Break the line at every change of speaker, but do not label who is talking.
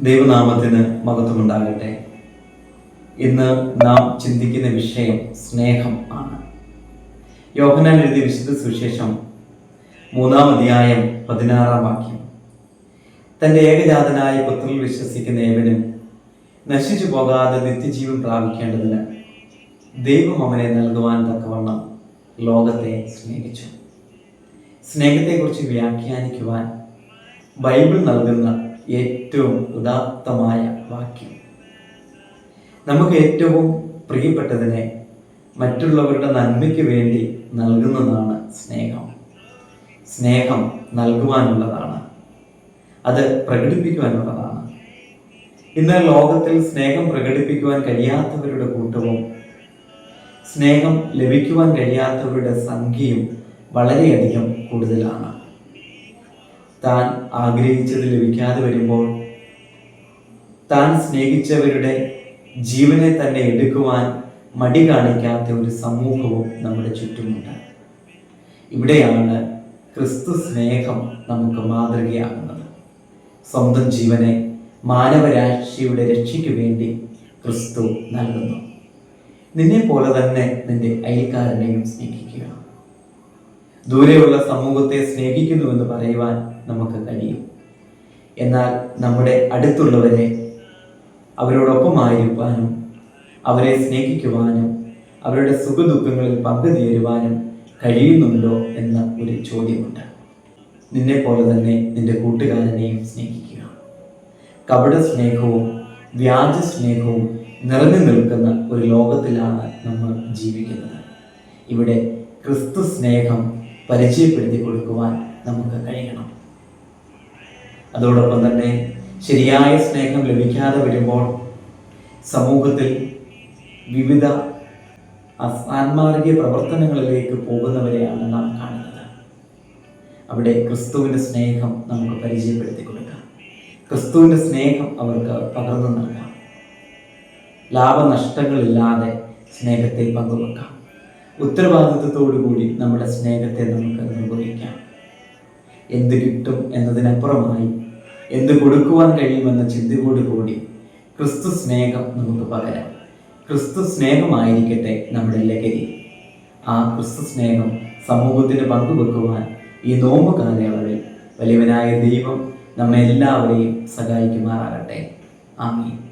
ദൈവനാമത്തിന് മഹത്വമുണ്ടാകട്ടെ. ഇന്ന് നാം ചിന്തിക്കുന്ന വിഷയം സ്നേഹം ആണ്. യോഹനാൻ എഴുതിയ വിശുദ്ധ സുവിശേഷം മൂന്നാം അധ്യായം പതിനാറാം വാക്യം. തന്റെ ഏകജാതനായ പുത്രനിൽ വിശ്വസിക്കുന്ന ഏവനും നശിച്ചു പോകാതെ നിത്യജീവൻ പ്രാപിക്കേണ്ടതിന് ദൈവം അവനെ നൽകുവാൻ തക്കവണ്ണം ലോകത്തെ സ്നേഹിച്ചു. സ്നേഹത്തെക്കുറിച്ച് വ്യാഖ്യാനിക്കുവാൻ ബൈബിൾ നൽകുന്ന ഏറ്റവും ഉദാത്തമായ വാക്യം. നമുക്ക് ഏറ്റവും പ്രിയപ്പെട്ടതിനെ മറ്റുള്ളവരുടെ നന്മയ്ക്ക് വേണ്ടി നൽകുന്നതാണ് സ്നേഹം. സ്നേഹം നൽകുവാനുള്ളതാണ്. അത് പ്രകടിപ്പിക്കുവാനുള്ളതാണ്. ഇന്ന് ലോകത്തിൽ സ്നേഹം പ്രകടിപ്പിക്കുവാൻ കഴിയാത്തവരുടെ കൂട്ടവും സ്നേഹം ലഭിക്കുവാൻ കഴിയാത്തവരുടെ സംഖ്യയും വളരെയധികം കൂടുതലാണ്. താൻ ആഗ്രഹിച്ചത് ലഭിക്കാതെ വരുമ്പോൾ താൻ സ്നേഹിച്ചവരുടെ ജീവനെ തന്നെ എടുക്കുവാൻ മടി കാണിക്കാത്ത ഒരു സമൂഹവും നമ്മുടെ ചുറ്റുമുണ്ട്. ഇവിടെയാണ് ക്രിസ്തു സ്നേഹം നമുക്ക് മാതൃകയാകുന്നത്. സ്വന്തം ജീവനെ മാനവരാശിയുടെ രക്ഷയ്ക്ക് വേണ്ടി ക്രിസ്തു നൽകുന്നു. നിന്നെ പോലെ തന്നെ നിന്റെ അയൽക്കാരനെയും സ്നേഹിക്കുക. ദൂരെയുള്ള സമൂഹത്തെ സ്നേഹിക്കുന്നുവെന്ന് പറയുവാൻ നമുക്ക് കഴിയും. എന്നാൽ നമ്മുടെ അടുത്തുള്ളവരെ അവരോടൊപ്പമായിരിക്കാനും അവരെ സ്നേഹിക്കുവാനും അവരുടെ സുഖദുഃഖങ്ങളിൽ പങ്കുചേരുവാനും കഴിയുന്നുണ്ടോ എന്ന ഒരു ചോദ്യമുണ്ട്. നിന്നെ പോലെ തന്നെ നിന്റെ കൂട്ടുകാരനെയും സ്നേഹിക്കുക. കപട സ്നേഹവും വ്യാജ സ്നേഹവും നിറഞ്ഞു നിൽക്കുന്ന ഒരു ലോകത്തിലാണ് നമ്മൾ ജീവിക്കുന്നത്. ഇവിടെ ക്രിസ്തു സ്നേഹം പരിചയപ്പെടുത്തി കൊടുക്കുവാൻ നമുക്ക് കഴിയണം. അതോടൊപ്പം തന്നെ ശരിയായ സ്നേഹം ലഭിക്കാതെ വരുമ്പോൾ സമൂഹത്തിൽ വിവിധ ആത്മാർഗീയ പ്രവർത്തനങ്ങളിലേക്ക് പോകുന്നവരെയാണ് നാം കാണുന്നത്. അവിടെ ക്രിസ്തുവിന്റെ സ്നേഹം നമുക്ക് പരിചയപ്പെടുത്തി കൊടുക്കാം ക്രിസ്തുവിന്റെ സ്നേഹം അവർക്ക് പകർന്നു നൽകാം. ലാഭനഷ്ടങ്ങളില്ലാതെ സ്നേഹത്തെ പങ്കുവെക്കാം. ഉത്തരവാദിത്വത്തോടു കൂടി നമ്മുടെ സ്നേഹത്തെ നമുക്ക് നിർവഹിക്കാം എന്ത് കിട്ടും എന്നതിനപ്പുറമായി എന്ത് കൊടുക്കുവാൻ കഴിയുമെന്ന ചിന്തയോടു കൂടി ക്രിസ്തു സ്നേഹം നമുക്ക് പകരാം. ക്രിസ്തു സ്നേഹമായിരിക്കട്ടെ നമ്മുടെ ലഹരി. ആ ക്രിസ്തു സ്നേഹം സമൂഹത്തിന് പങ്കുവെക്കുവാൻ ഈ നോമ്പ് കാലയളവിൽ വലിയവനായ ദൈവം നമ്മെ എല്ലാവരെയും സഹായിക്കുമാറാകട്ടെ. ആമീൻ.